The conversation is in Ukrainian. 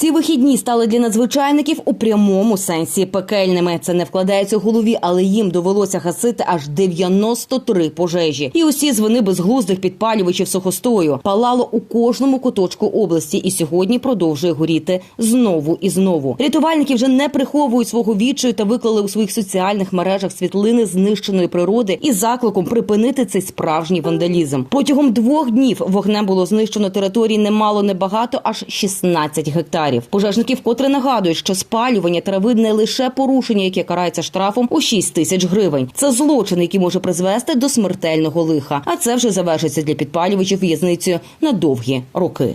Ці вихідні стали для надзвичайників у прямому сенсі пекельними. Це не вкладається в голові, але їм довелося гасити аж 93 пожежі. І усі з вони безглуздих підпалювачів сухостою палало у кожному куточку області, і сьогодні продовжує горіти знову і знову. Рятувальники вже не приховують свого відчаю та виклали у своїх соціальних мережах світлини знищеної природи із закликом припинити цей справжній вандалізм. Протягом двох днів вогнем було знищено території немало небагато, аж 16 гектарів. Пожежники вкотре нагадують, що спалювання трави не лише порушення, яке карається штрафом у 6 тисяч гривень. Це злочин, який може призвести до смертельного лиха. А це вже завершиться для підпалювачів в'язницею на довгі роки.